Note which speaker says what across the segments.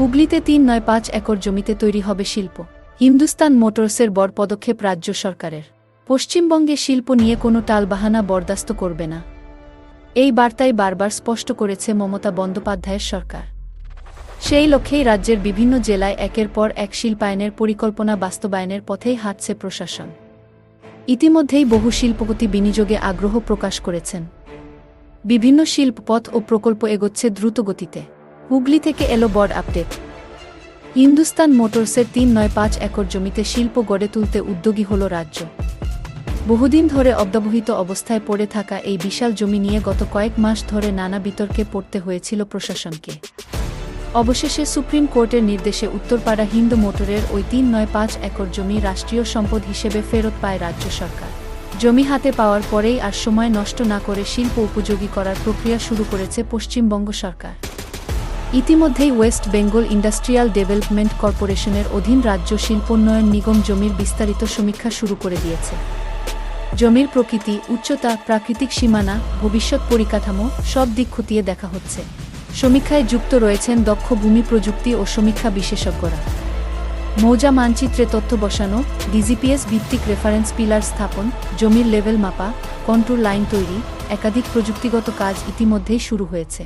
Speaker 1: হুগলিতে তিন নয় পাঁচ একর জমিতে তৈরি হবে শিল্প। হিন্দুস্তান মোটরসের বড় পদক্ষেপ রাজ্য সরকারের। পশ্চিমবঙ্গে শিল্প নিয়ে কোনো টালবাহানা বরদাস্ত করবে না। এই বার্তাই বারবার স্পষ্ট করেছে মমতা বন্দ্যোপাধ্যায়ের সরকার। সেই লক্ষ্যেই রাজ্যের বিভিন্ন জেলায় একের পর এক শিল্পায়নের পরিকল্পনা বাস্তবায়নের পথেই হাঁটছে প্রশাসন। ইতিমধ্যেই বহু শিল্পপতি বিনিয়োগে আগ্রহ প্রকাশ করেছেন। বিভিন্ন শিল্পপথ ও প্রকল্প এগোচ্ছে দ্রুত গতিতে। হুগলি থেকে এলো বড় আপডেট। হিন্দুস্তান মোটরসের তিন নয় পাঁচ একর জমিতে শিল্প গড়ে তুলতে উদ্যোগী হল রাজ্য। বহুদিন ধরে অব্যবহিত অবস্থায় পড়ে থাকা এই বিশাল জমি নিয়ে গত কয়েক মাস ধরে নানা বিতর্কে পড়তে হয়েছিল প্রশাসনকে। অবশেষে সুপ্রিম কোর্টের নির্দেশে উত্তরপাড়া হিন্দু মোটরের ওই তিন নয় পাঁচ একর জমি রাষ্ট্রীয় সম্পদ হিসেবে ফেরত পায় রাজ্য সরকার। জমি হাতে পাওয়ার পরেই আর সময় নষ্ট না করে শিল্প উপযোগী করার প্রক্রিয়া শুরু করেছে পশ্চিমবঙ্গ সরকার। ইতিমধ্যেই ওয়েস্ট বেঙ্গল ইন্ডাস্ট্রিয়াল ডেভেলপমেন্ট কর্পোরেশনের অধীন রাজ্য শিল্পোন্নয়ন নিগম জমির বিস্তারিত সমীক্ষা শুরু করে দিয়েছে। জমির প্রকৃতি, উচ্চতা, প্রাকৃতিক সীমানা, ভবিষ্যৎ পরিকাঠামো সব দিক খতিয়ে দেখা হচ্ছে। সমীক্ষায় যুক্ত রয়েছেন দক্ষ ভূমি প্রযুক্তি ও সমীক্ষা বিশেষজ্ঞরা। মৌজা মানচিত্রে তথ্য বসানো, ডিজিপিএস ভিত্তিক রেফারেন্স পিলার স্থাপন, জমির লেভেল মাপা, কন্ট্রোল লাইন তৈরি, একাধিক প্রযুক্তিগত কাজ ইতিমধ্যেই শুরু হয়েছে।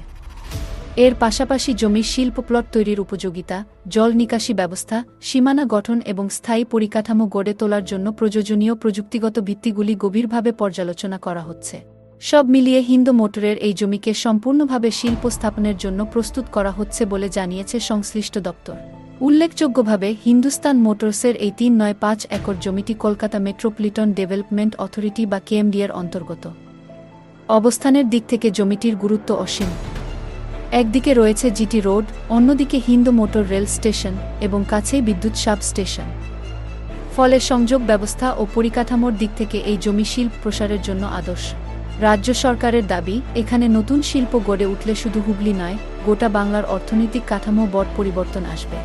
Speaker 1: এর পাশাপাশি জমির শিল্প প্লট তৈরির উপযোগিতা, জল নিকাশি ব্যবস্থা, সীমানা গঠন এবং স্থায়ী পরিকাঠামো গড়ে তোলার জন্য প্রয়োজনীয় প্রযুক্তিগত ভিত্তিগুলি গভীরভাবে পর্যালোচনা করা হচ্ছে। সব মিলিয়ে হিন্দু মোটরের এই জমিকে সম্পূর্ণভাবে শিল্প স্থাপনের জন্য প্রস্তুত করা হচ্ছে বলে জানিয়েছে সংশ্লিষ্ট দপ্তর। উল্লেখযোগ্যভাবে, হিন্দুস্তান মোটরসের এই তিন নয় পাঁচ একর জমিটি কলকাতা মেট্রোপলিটন ডেভেলপমেন্ট অথরিটি বা কেএমডিএর অন্তর্গত। অবস্থানের দিক থেকে জমিটির গুরুত্ব অসীম। একদিকে রয়েছে জিটি রোড, অন্যদিকে হিন্দু মোটর রেল স্টেশন এবং কাছেই বিদ্যুৎ সাব স্টেশন। ফলে সংযোগ ব্যবস্থা ও পরিকাঠামোর দিক থেকে এই জমি শিল্প প্রসারের জন্য আদর্শ। রাজ্য সরকারের দাবি, এখানে নতুন শিল্প গড়ে উঠলে শুধু হুগলি নয়, গোটা বাংলার অর্থনৈতিক কাঠামো বট পরিবর্তন আসবে।